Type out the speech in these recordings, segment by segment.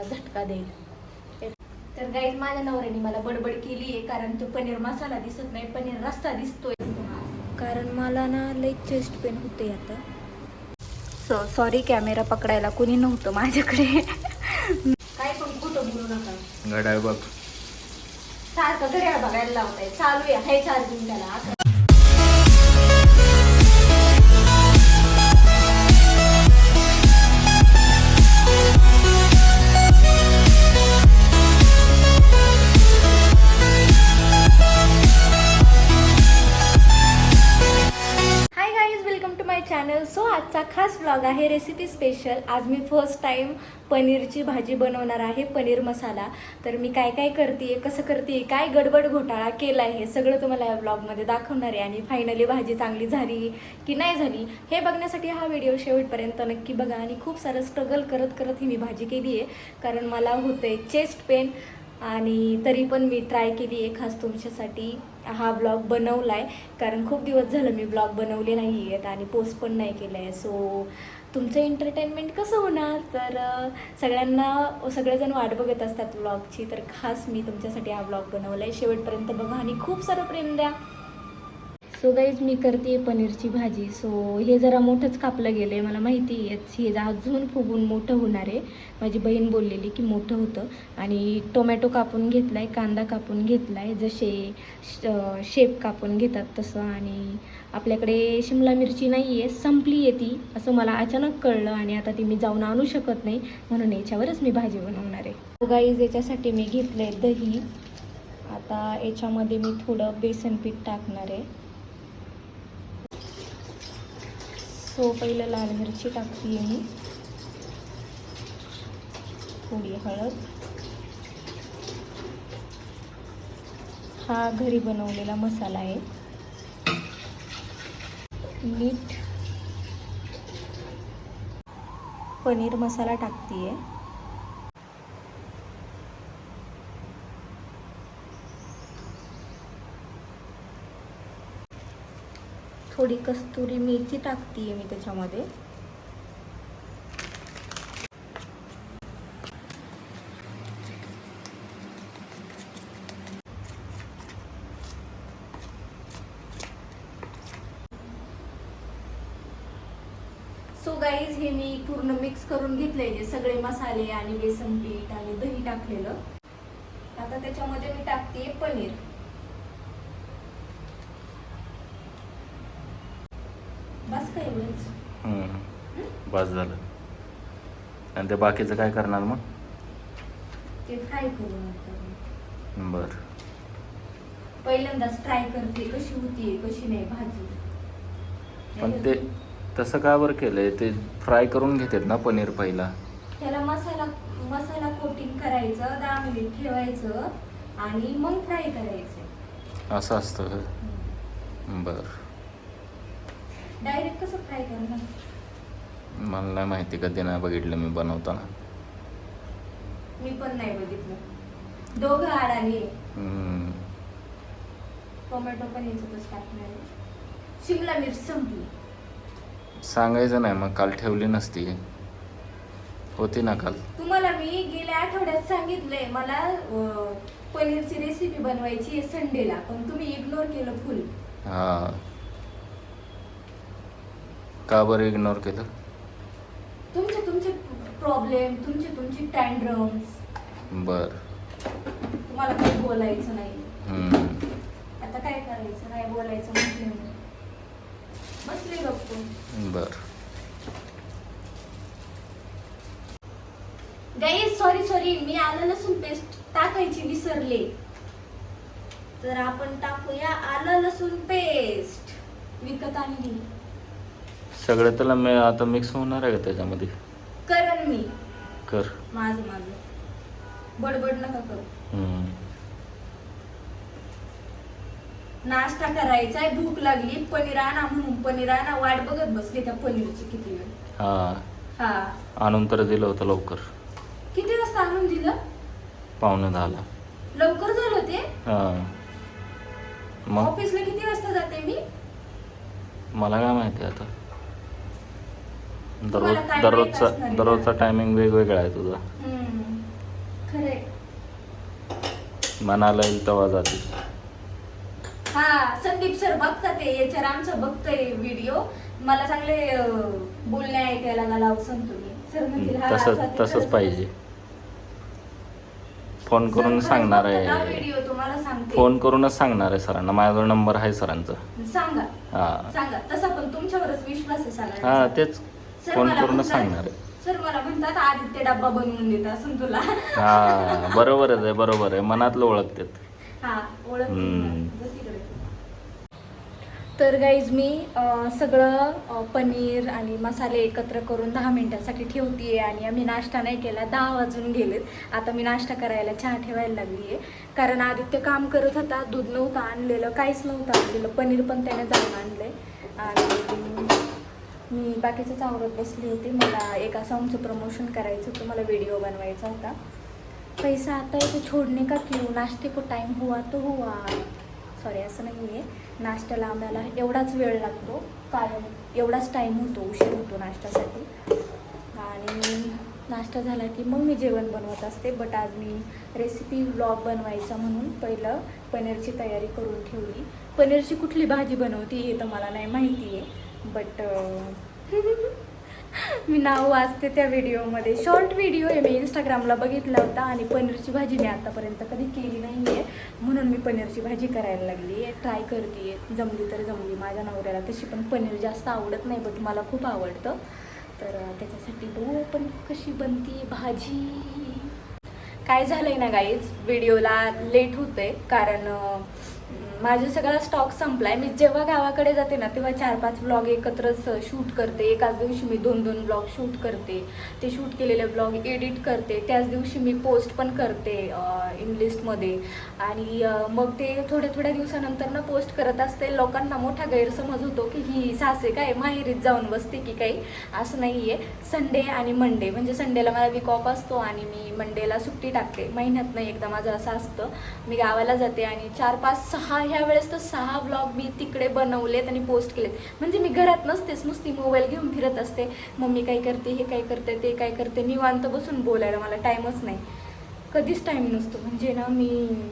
मला झटका देईल. तर गाईज माझ्या नवऱ्याने मला बडबड केली आहे कारण तो पनीर मसाला दिसत नाही पनीर रस्ता दिसतोय. कारण मला ना लई चेस्ट पेन होते आता. सो सॉरी कॅमेरा पकडायला कोणी नव्हतं माझ्याकडे. काय पण कुठं बोलू नका. गडाय बघ सारखं घड्याळ बघायला लावताय. चालू आहे हाय चार्जिंग त्याला. ब्लॉग आहे रेसिपी स्पेशल आज मी फर्स्ट टाईम पनीरची भाजी बनवणार आहे पनीर मसाला. तर मी काय काय करते कसं करते काय गडबड घोटाळा केला आहे हे सगळं तुम्हाला या ब्लॉगमध्ये दाखवणार आहे. आणि फायनली भाजी चांगली झाली की नाही झाली हे बघण्यासाठी हा व्हिडिओ शेवटपर्यंत नक्की बघा. आणि खूप सारं स्ट्रगल करत करत ही मी भाजी केली आहे कारण मला होतंय चेस्ट पेन आणि तरी पण मी ट्राय केली आहे खास तुमच्यासाठी. हा ब्लॉग बनवला आहे कारण खूप दिवस झालं मी ब्लॉग बनवले नाही आहेत आणि पोस्ट पण नाही केलं आहे सो तुमचं एंटरटेनमेंट कसं होणार? तर सगळ्यांना सगळेजण वाट बघत असतात ब्लॉगची तर खास मी तुमच्यासाठी हा ब्लॉग बनवला आहे शेवटपर्यंत बघा आणि खूप सारं प्रेम द्या. सो गाईज मी करते पनीरची भाजी. सो हे जरा मोठंच कापलं गेलं आहे मला माहिती आहे. हे अजून फुगून मोठं होणार आहे. माझी बहीण बोललेली की मोठं होतं. आणि टोमॅटो कापून घेतला आहे कांदा कापून घेतला आहे जसे श- शेप कापून घेतात तसं. आणि आपल्याकडे शिमला मिरची नाही आहे संपली आहे ती. असं मला अचानक कळलं आणि आता ती मी जाऊन आणू शकत नाही. म्हणून याच्यावरच मी भाजी बनवणार आहे. गाईज याच्यासाठी मी घेतलं आहे दही. आता याच्यामध्ये मी थोडं बेसन पीठ टाकणार आहे. सो पहिलं लाल मिरची टाकते मी. थोडी हळद. हा घरी बनवलेला मसाला आहे. मीठ. पनीर मसाला टाकते आहे थोडी कस्तुरी मेथी टाकते मी त्याच्यामध्ये. सो गाईज हे मी पूर्ण मिक्स करून घेतलंय सगळे मसाले आणि बेसन पीठ आणि दही टाकलेलं. आता त्याच्यामध्ये मी टाकते पनीर बस काय एवढंच हम्म. बस झालं. आणि ते बाकीचं काय करणार मग? ते फ्राय बर. पहिल्यांदाच ट्राय करते कशी होती कशी नाही भाजी. पण ते तसं का बरं केलंय? ते फ्राय करून घेतात ना पनीर पहिला. त्याला मसाला मसाला कोटिंग करायचं दहा मिनिट ठेवायचं आणि मग फ्राय करायचं. असं असतं? बर. डायरेक्ट कसं फ्राय करणार? मला नाही माहिती कधी नाही बघितलं मी बनवताना. मी पण नाही बघितलं. दोघं अडाणी हम्म. टोमॅटो पण याच्यातच टाकणार आहे. शिमला मिरच संपली. सांगायचं नाही मग काल ठेवली नसती. होती ना काल. तुम्हाला मी गेल्या आठवड्यात सांगितलंय मला अं, पनीरची रेसिपी बनवायची आहे संडेला पण तुम्ही इग्नोर केलं फुल हा. का बरं इग्नोर केलं? तुमचे प्रॉब्लेम तुमचे तुमचे टँड्रम्स बर. तुम्हाला काही बोलायचं नाही. हम्म. आता काय करायचं? नाही बोलायचं म्हटलं. बसले गप्प. बर. गाई सॉरी सॉरी मी आलं लसूण पेस्ट टाकायची विसरले. तर आपण टाकूया आलं लसूण पेस्ट विकत आणली. सगळं त्याला मी आता मिक्स होणार आहे का त्याच्यामध्ये? करण मी. कर. माझं माझं. बडबड नका करू. हम्म. नाश्ता करायचा भूक लागली पनीर आणा म्हणून पनीर आणा वाट बघत बसली त्या पनीरची किती वेळ. हा. हा. आणून तर दिलं होतं लवकर. किती वाजता आणून दिलं? पावणे दहाला. लवकर झालं ते? हा. मग? ऑफिसला किती वाजता जाते मी? मला काय माहिती आता. दररोज तुम्हाला काय माहीत दररोजचा असणार आहे? दररोजचा टायमिंग वेगवेगळा आहे तुझा. हम्म. खरंय. मनाला येईल तेव्हा जाते. हा संदीप सर बघतात ते. याच्या आमचं बघतोय व्हिडिओ मला चांगले अं, बोलणे ऐकायला मला सर म्हणतील हा तसंच तसंच पाहिजे. फोन करून सांगणार आहे. व्हिडिओ तुम्हाला सांगते. फोन करूनच सांगणार आहे सरांना. माझा नंबर आहे सरांचा. सांगा. हा. सांगा. तसा पण तुमच्यावरच विश्वास आहे हा सगळ्यांचा. तेच. फोन म्हणतात- सांगणार? आहे सर मला म्हणतात आदित्य डब्बा बनवून देत असं तुला. हा बरोबरच आहे बरोबर आहे. मनातलं ओळखतात. हा ओळख. तर गाईज मी सगळं पनीर आणि मसाले एकत्र करून दहा मिनिटासाठी ठेवते आणि आम्ही नाश्ता नाही केला दहा वाजून गेलेत. आता मी नाश्ता करायला चहा ठेवायला लागली आहे कारण आदित्य काम करत होता दूध नव्हतं आणलेलं काहीच नव्हतं आणलेलं पनीर पण त्याने जाऊन आणलंय. आणि मी बाकीचंच आवरत बसली होती मला एका सॉंगचं प्रमोशन करायचं होतं मला व्हिडिओ बनवायचा होता. पैसा आता येतो छोडणे का क्यों? नाश्ते को टाईम हुआ तो हुआ. सॉरी असं नाही आहे नाश्त्याला आम्हाला एवढाच वेळ लागतो. कायम एवढाच टाईम होतो उशीर होतो नाश्त्यासाठी. आणि नाश्ता झाला की मग मी जेवण बनवत असते. बट आज मी रेसिपी व्लॉग बनवायचा म्हणून पहिलं पनीरची तयारी करून ठेवली. पनीरची कुठली भाजी बनवती हे तर मला नाही माहिती आहे बट मी नाव वाचते त्या व्हिडिओमध्ये. शॉर्ट व्हिडिओ आहे. मी इंस्टाग्रामला बघितला होता आणि पनीरची भाजी मी आतापर्यंत कधी केली नाही आहे म्हणून मी पनीरची भाजी करायला लागली आहे. ट्राय करते. जमली तर जमली. माझ्या नवऱ्याला तशी पण पनीर जास्त आवडत नाही बट मला खूप आवडतं. तर त्याच्यासाठी बघू पण कशी बनती भाजी. काय झालं आहे ना गाईज व्हिडिओला लेट होतंय. कारण माझा सगळा स्टॉक संपलाय. मी जेव्हा गावाकडे जाते ना तेव्हा चार पाच ब्लॉग एकत्रच शूट करते. एकाच दिवशी मी दोन दोन ब्लॉग शूट करते. ते शूट केलेले ब्लॉग एडिट करते. त्याच दिवशी मी पोस्ट पण करते इंग्लिशमध्ये आणि मग ते थोड्या थोड्या दिवसानंतर ना पोस्ट करत असते. लोकांना मोठा गैरसमज होतो की ही सासे काय माहेरीत जाऊन बसते की काही? असं नाही आहे संडे आणि मंडे म्हणजे संडेला मला वीक ऑफ असतो आणि मी मंडेला सुट्टी टाकते. महिन्यात नाही एकदा माझं असं असतं. मी गावाला जाते आणि चार पाच सहा ह्या वेळेस तर सहा ब्लॉग मी तिकडे बनवलेत आणि पोस्ट केलेत. म्हणजे मी घरात नसतेच नुसती मोबाईल घेऊन फिरत असते. मम्मी काय करते हे काय करते ते काय करते निवांत बसून बोलायला मला टाईमच नाही. कधीच टाईम नसतो. म्हणजे ना मी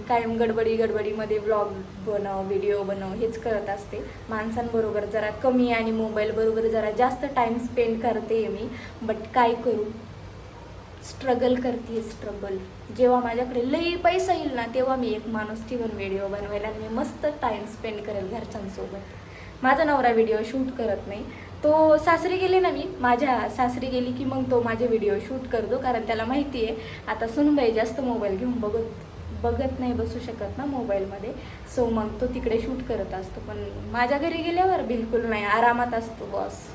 कायम गडबडी गडबडीमध्ये ब्लॉग बनव व्हिडिओ बनव हेच करत असते. माणसांबरोबर जरा कमी आणि मोबाईलबरोबर जरा जास्त टाईम स्पेंड करते मी. बट काय करू? स्ट्रगल करते स्ट्रगल जेव्हा माझ्याकडे लई पैसा येईल ना तेव्हा मी एक माणूस ठेवून व्हिडिओ बनवेल आणि मी मस्त टाईम स्पेंड करेल घरच्यांसोबत. माझा नवरा व्हिडिओ शूट करत नाही. तो सासरी गेले ना मी माझ्या सासरी गेली की मग तो माझे व्हिडिओ शूट करतो कारण त्याला माहिती आहे आता सुनबाई जास्त मोबाईल घेऊन बघत बघत नाही बसू शकत ना मोबाईलमध्ये सो मग तो तिकडे शूट करत असतो. पण माझ्या घरी गेल्यावर बिलकुल नाही आरामात असतो बॉस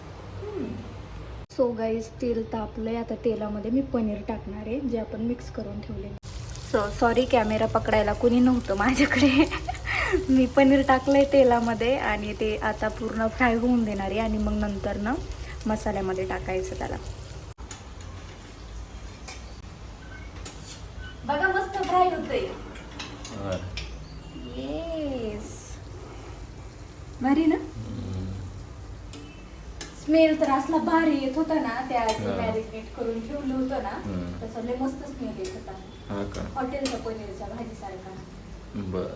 सो गाईज तेल तापलंय. आता तेलामध्ये मी पनीर टाकणार आहे जे आपण मिक्स करून ठेवले. सो सॉरी कॅमेरा पकडायला कोणी नव्हतं माझ्याकडे. मी पनीर टाकलंय तेलामध्ये आणि ते आता पूर्ण फ्राय होऊन देणार आहे आणि मग नंतर ना मसाल्यामध्ये टाकायचं त्याला. बघा मस्त फ्राय होतंय. येस भारी ना? स्मेल तर असला भारी येत होता ना त्या हा. मॅरिनेट करून ठेवलं होतं ना हम्म. तसं लय मस्त स्मेल येत होता. हा का? हॉटेलच्या पनीरच्या भाजीसारखा. बर.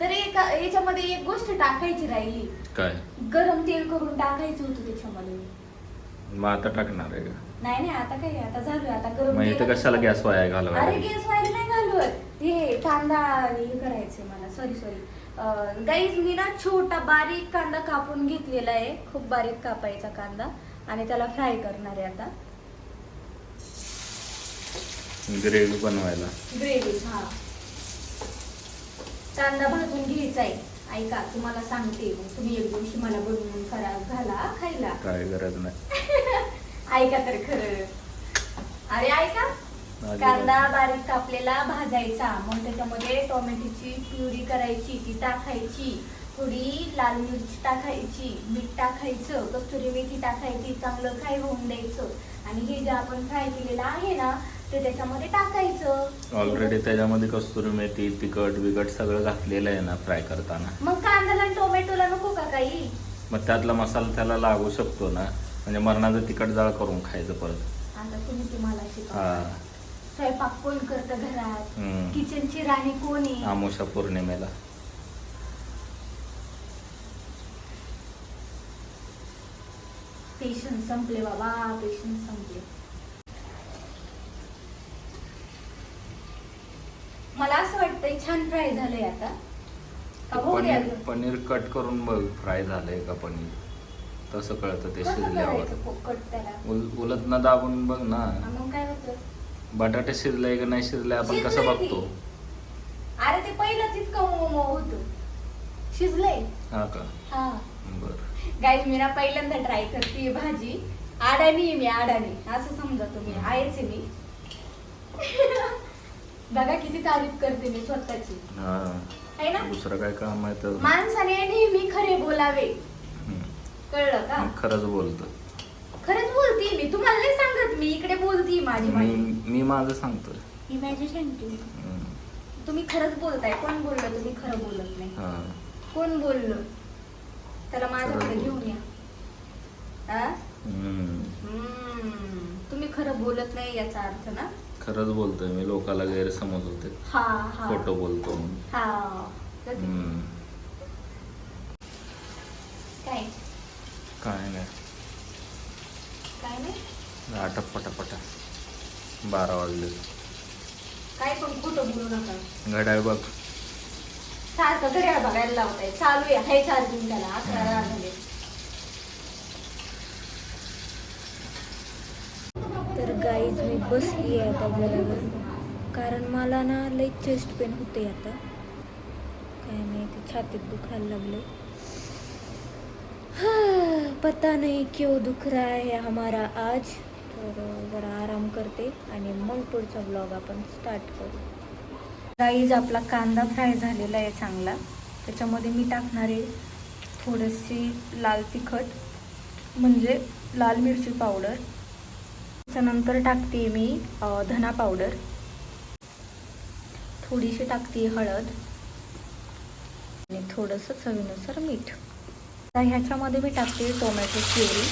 तर एका याच्यामध्ये एक गोष्ट टाकायची राहिली. काय? गरम तेल करून टाकायचं होतं त्याच्यामध्ये. मग आता टाकणार आहे का? नाही नाही आता काय आता झालं आता गरम मग तेल- कशाला गॅस वाया अरे घालवायला गॅस व्हायला नाही घालवत. हे कांदा आणि हे करायचंय मला. सॉरी सॉरी गाईज मी ना छोटा बारीक कांदा कापून घेतलेला आहे. खूप बारीक कापायचा कांदा. आणि त्याला फ्राय करणार आहे आता. ग्रेव्ही बनवायला. ग्रेव्ही हा. कांदा भाजून घ्यायचा आहे. ऐका तुम्हाला सांगते. मग तुम्ही एक दिवशी मला बनवून करा घाला खायला. काय गरज नाही. ऐका तर खरं. अरे ऐका. कांदा बारीक कापलेला भाजायचा. मग त्याच्यामध्ये टोमॅटोची प्युरी करायची ती टाकायची. थोडी लाल मिरची टाकायची मीठ टाकायचं कस्तुरी मेथी टाकायची चांगलं फ्राय होऊन द्यायचं. आणि हे जे आपण फ्राय केलेलं आहे ना ते त्याच्यामध्ये टाकायचं. ऑलरेडी त्याच्यामध्ये कस्तुरी मेथी तिखट बिकट सगळं घातलेलं आहे ना फ्राय करताना. मग कांद्याला आणि टोमॅटोला नको का काही? मग त्यातला मसाला त्याला लागू शकतो ना. म्हणजे मरणाचं तिखट जाळ करून खायचं परत. आता तुम्ही तुम्हाला शिकवा. स्वयंपाक कोण करतं घरात? हम्म. किचनची राणी कोण आहे? आमोशा पौर्णिमेला. पेशन्स संपले बाबा पेशन्स संपले. मला असं वाटतंय छान फ्राय झालंय आता. का पनीर अजून? पनीर कट करून बघ फ्राय झालंय का पनीर? तसं कळतं ते कसं शिजल्यावर. करायचं पोकट त्याला? उल- उलट न दाबून बघ ना. मग काय होतं? बटाटे शिजलाय का नाही शिजलाय आपण कसं शिजलंय. बघतो? अरे ते पहिलंच इतकं मऊ मऊ होतं. शिजलंय हा का? हा. बर. गाईज मी ना पहिल्यांदा ट्राय करते भाजी. आडाणी आहे मी आडाणी. असं समजा तुम्ही. आहेच आहे मी. बघा किती तारीफ करते मी स्वतःची. हा. आहे ना? दुसरं काय काम आहे तर? माणसाने नेहमी खरे बोलावे. हम्म. कळलं का? मग खरंच बोलतो. खरंच बोलती मी. तुम्हाला नाही सांगत माझी मी माझी. मी माझं सांगतोय. इमॅजिनेशन हम्म. तुम्ही खरंच बोलताय. कोण बोललं तुम्ही खरं बोलत नाही? हा. कोण बोललं? त्याला माझ्याकडे घेऊन या. हा? हम्म. हम्म. तुम्ही खरं बोलत नाही याचा अर्थ ना? खरंच बोलतोय मी. लोकाला गैरसमज होते. हा हा. खोटं बोलतो म्हणून हा. तर हम्म. काय? काय नाही. काय नाही? बारा वाजले. काय पण खोटं बोलू नका. घड्याळ बघ. सारखं घड्याळ बघायला लावताय. चालू आहे. हाय चार्जिंग त्याला अकरा झाले तर गाईज मी बसली आहे आता जरा कारण मला ना लई चेस्ट पेन होते आता. काय माहिती छातीत दुखायला लागले पता नहीं क्यों दुख रहा है हमारा आज. तर जरा आराम करते आणि मग पुढचा ब्लॉग आपण स्टार्ट करू. गाईज आपला कांदा फ्राय झालेला आहे चांगला. त्याच्यामध्ये मी टाकणार आहे थोडीशी लाल तिखट म्हणजे लाल मिरची पावडर त्याच्यानंतर टाकते मी धना पावडर थोडीशी टाकते हळद आणि थोडंसं चवीनुसार मीठ. आता ह्याच्यामध्ये मी टाकते टोमॅटो प्युरी.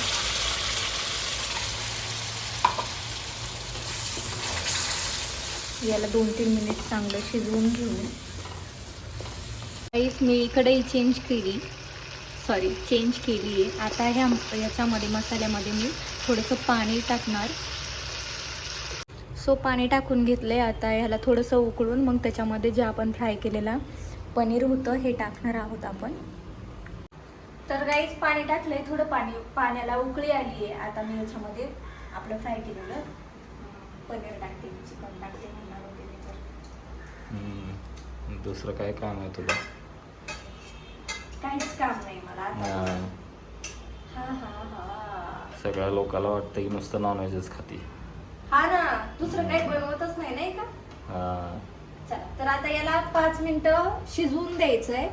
याला दोन तीन मिनिट चांगलं शिजवून घेऊ काहीच मी कढई चेंज केली. सॉरी चेंज केली आहे. आता ह्या याच्यामध्ये मसाल्यामध्ये मी थोडंसं पाणी टाकणार. सो पाणी टाकून घेतलं आहे आता ह्याला थोडंसं उकळून मग त्याच्यामध्ये जे आपण फ्राय केलेला पनीर होतं हे टाकणार आहोत आपण. तर गाईच पाणी टाकलंय. थोडं पाणी पाण्याला उकळी आली आहे आता मी याच्यामध्ये आपलं फ्राय केलेलं. पनीर टाकते चिकन टाकते म्हणणार होते मी तर. दुसरं काय काम आहे तुला काहीच काम नाही मला आता. हा. हा हा हा. सगळ्या लोकाला वाटतं की नुसतं नॉनव्हेजच खाती. हा ना. दुसरं काही बनवतच नाही नाही का? हा. चला तर आता याला पाच मिनिटं शिजवून द्यायचंय.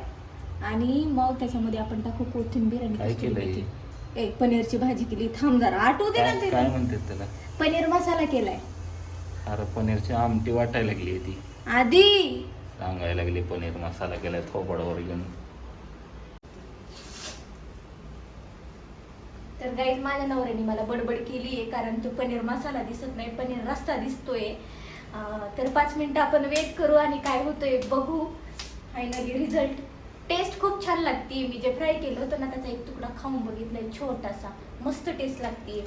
आणि मग त्याच्यामध्ये आपण टाकू कोथिंबीर आणि काय केलंय? मेथी. ए पनीरची भाजी केली. थांब जरा आठवू दे ना काय म्हणतात त्याला? पनीर मसाला केलाय. अरे पनीरची आमटी वाटायला लागली ती आधी? सांगायला लागली पनीर मसाला केलाय थोपडावर घेऊन. तर गाईज माझ्या नवऱ्याने मला बडबड केली आहे कारण तो पनीर मसाला दिसत नाही पनीर रस्ता दिसतोय. अं, तर पाच मिनिटं आपण वेट करू आणि काय होतंय बघू. फायनली रिझल्ट टेस्ट खूप छान लागते मी जे फ्राय केलं होतं ना त्याचा एक तुकडा खाऊन बघितलाय छोटासा. मस्त टेस्ट लागते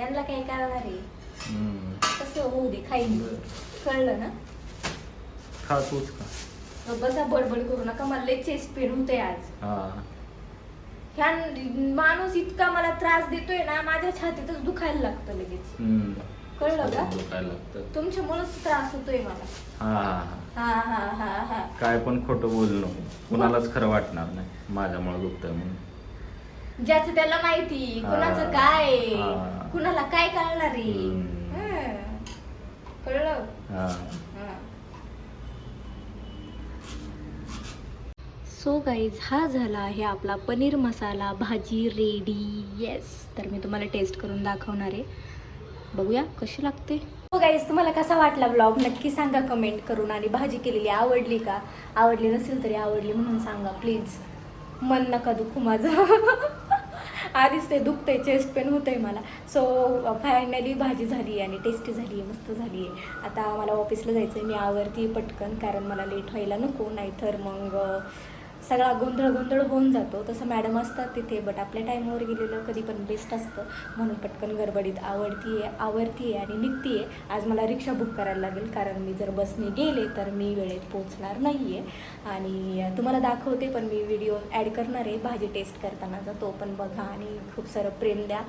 यांना काय करणार आहे. कसं होऊ दे खाईन कळलं ना? खा तूच बसा बडबड करू नका. मला लय चेस्ट पेन होते आज. हा. ह्या माणूस इतका मला त्रास देतोय ना माझ्या छातीतच दुखायला लागतं लगेच. हम्म. कळलं का? दुखायला लागतं. तुमच्यामुळेच त्रास होतोय मला. हा हा हा. हा हा हा हा. काय पण खोटं बोलू नको कुणालाच खरं वाटणार नाही. माझ्यामुळे दुखतंय म्हणून. ज्याचं त्याला माहिती हा. कुणाचं काय हा. कुणाला काय कळणार आहे? हम्म. कळलं? हा. सो गाईज हा झाला आहे आपला पनीर मसाला भाजी रेडी येस तर मी तुम्हाला टेस्ट करून दाखवणार आहे. बघूया कशी लागते. हो गाईज तुम्हाला कसा वाटला ब्लॉग नक्की सांगा कमेंट करून. आणि भाजी केलेली आवडली का? आवडली नसेल तरी आवडली म्हणून सांगा प्लीज मन नका दुखू माझं. आधीच ते दुखते चेस्ट पेन होतंय मला. सो फायनली भाजी झाली आहे आणि टेस्टी झाली आहे मस्त झाली. आहे आता मला ऑफिसला जायचं आहे मी आवरती पटकन कारण मला लेट व्हायला नको नाहीतर मग सगळा गोंधळ गोंधळ होऊन जातो. तसं मॅडम असतात तिथे बट आपल्या टाईमवर गेलेलं कधी पण बेस्ट असतं. म्हणून पटकन गडबडीत आवडती आहे आवडती आहे आणि निघती आहे आज मला रिक्षा बुक करायला लागेल कारण मी जर बसने गेले तर मी वेळेत पोचणार नाही आहे आणि तुम्हाला दाखवते पण मी व्हिडिओ ॲड करणार आहे. भाजी टेस्ट करतानाचा तो पण बघा आणि खूप सारं प्रेम द्या.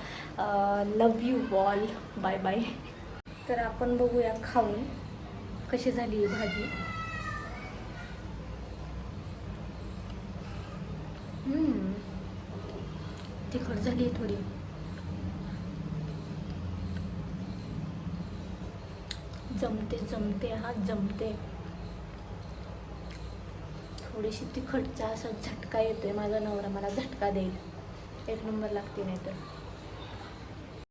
Love you all bye bye तर आपण बघूया खाऊन कशी झाली आहे भाजी हम्म. तिखट झाली आहे थोडी. जमते जमते हा जमते. थोडीशी तिखटचा असा झटका येतोय माझा नवरा मला झटका देईल. एक नंबर लागते नाही तर